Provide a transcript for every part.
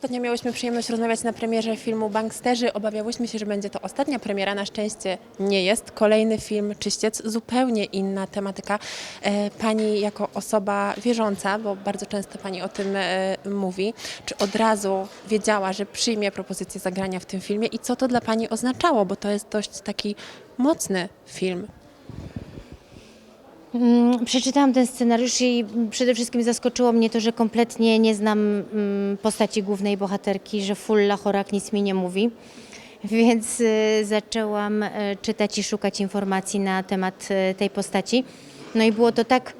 Ostatnio miałyśmy przyjemność rozmawiać na premierze filmu Banksterzy. Obawiałyśmy się, że będzie to ostatnia premiera. Na szczęście nie jest. Kolejny film Czyściec, zupełnie inna tematyka. E, Pani jako osoba wierząca, bo bardzo często Pani o tym e, mówi, czy od razu wiedziała, że przyjmie propozycję zagrania w tym filmie i co to dla Pani oznaczało, bo to jest dość taki mocny film. Mm, Przeczytałam ten scenariusz i przede wszystkim zaskoczyło mnie to, że kompletnie nie znam mm, postaci głównej bohaterki, że Fulla Chorak nic mi nie mówi. Więc y, zaczęłam y, czytać i szukać informacji na temat y, tej postaci. No i było to tak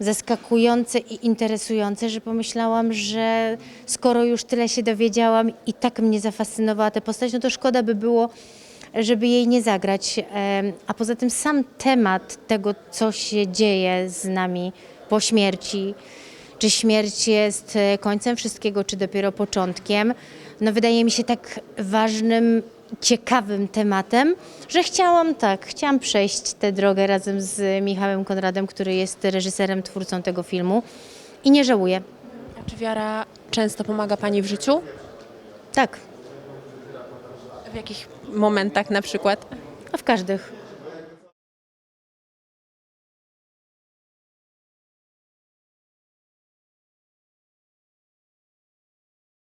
zaskakujące i interesujące, że pomyślałam, że skoro już tyle się dowiedziałam i tak mnie zafascynowała ta postać, no to szkoda by było, żeby jej nie zagrać. Em, A poza tym sam temat tego, co się dzieje z nami po śmierci, czy śmierć jest e, końcem wszystkiego, czy dopiero początkiem, no wydaje mi się tak ważnym, ciekawym tematem, że chciałam tak, chciałam przejść tę drogę razem z Michałem Konradem, który jest reżyserem, twórcą tego filmu i nie żałuję. A czy wiara często pomaga Pani w życiu? Tak, W jakich momentach na przykład? a w każdych.